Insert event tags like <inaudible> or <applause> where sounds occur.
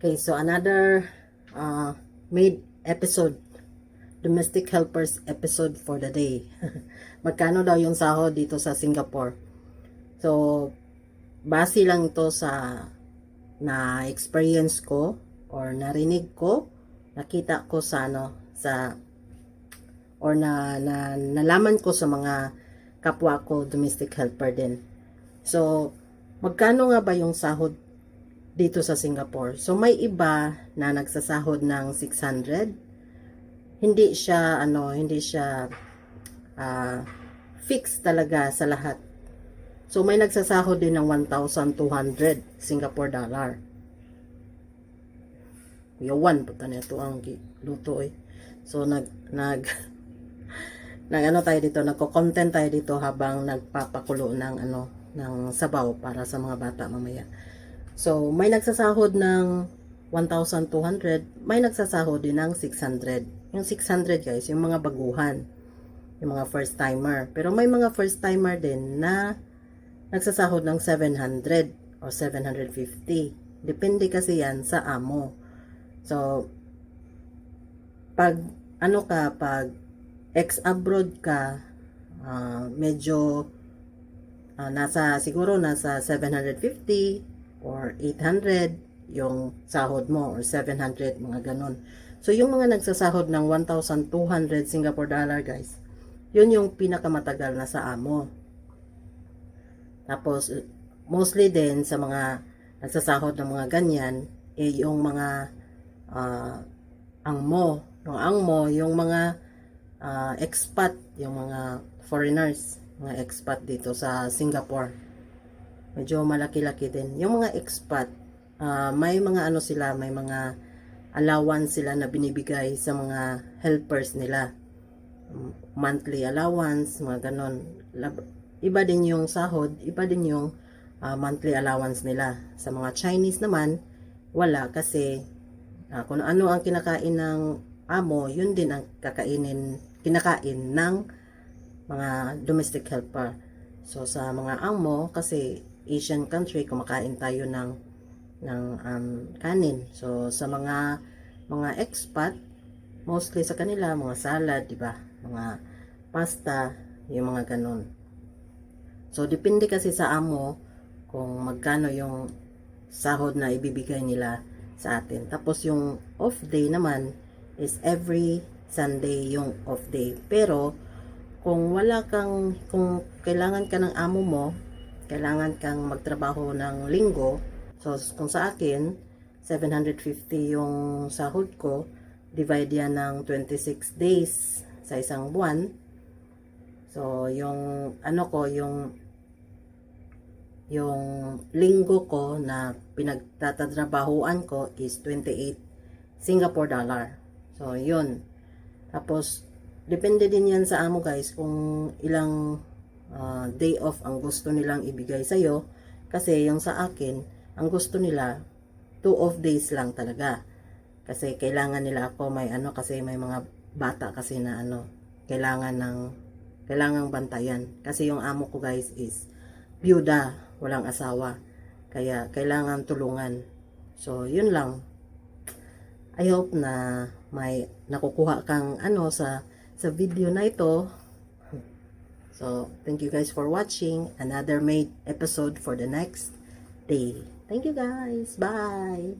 Okay, so another uh, made episode. Domestic helpers episode for the day. <laughs> Magkano daw yung sahod dito sa Singapore? So, base lang ito sa na experience ko or narinig ko, nakita ko sa ano, sa or na, na nalaman ko sa mga kapwa ko domestic helper din. So, magkano nga ba yung sahod dito sa Singapore? So, may iba na nagsasahod ng 600. Hindi siya, ano, hindi siya ah, fixed talaga sa lahat. So, may nagsasahod din ng 1,200 Singapore dollar. Yawan, puta na ito ang luto eh. So, nag, nag, <laughs> nag ano tayo dito, nagko-content tayo dito habang nagpapakulo ng ano, ng sabaw para sa mga bata mamaya. So, may nagsasahod ng 1,200, may nagsasahod din ng 600. Yung 600 guys, yung mga baguhan, yung mga first timer. Pero may mga first timer din na nagsasahod ng 700 or 750. Depende kasi yan sa amo. So, pag ano ka, pag ex-abroad ka, ah, medyo ah, nasa, siguro nasa 750 or 800 yung sahod mo or 700, mga ganun. So, yung mga nagsasahod ng 1,200 Singapore dollar, guys, yun yung pinakamatagal na sa amo. Tapos, mostly din sa mga nagsasahod ng mga ganyan, eh, yung mga ah, angmo. Yung angmo, yung mga ah, expat, yung mga foreigners, mga expat dito sa Singapore. Medyo malaki-laki din. Yung mga expat, ah, may mga ano sila, may mga allowance sila na binibigay sa mga helpers nila. Monthly allowance, mga ganon. Iba din yung sahod, iba din yung ah, monthly allowance nila. Sa mga Chinese naman, wala kasi ah, kung ano ang kinakain ng amo, yun din ang kakainin, kinakain ng mga domestic helper. So sa mga amo, kasi Asian country, kumakain tayo ng ng um, kanin. So sa mga mga expat, mostly sa kanila mga salad, di ba? Mga pasta, yung mga ganun. So depende kasi sa amo kung magkano yung sahod na ibibigay nila sa atin. Tapos yung off day naman is every Sunday yung off day. Pero kung wala kang kung kailangan ka ng amo mo, kailangan kang magtrabaho ng linggo. So kung sa akin 750 yung sahod ko, divide yan ng 26 days sa isang buwan. So yung ano ko, yung yung linggo ko na pinagtatatrabahuan ko is 28 Singapore dollar. So, yun. Tapos, depende din yan sa amo guys kung ilang ah, day off ang gusto nilang ibigay sa'yo. Kasi yung sa akin, ang gusto nila, 2 off days lang talaga. Kasi kailangan nila ako may ano kasi may mga bata kasi na ano, kailangan ng kailangang bantayan. Kasi yung amo ko guys is byuda, walang asawa. Kaya kailangan tulungan. So, yun lang. I hope na may nakukuha kang ano sa sa video na ito. So, thank you guys for watching another made episode for the next day. Thank you guys. Bye.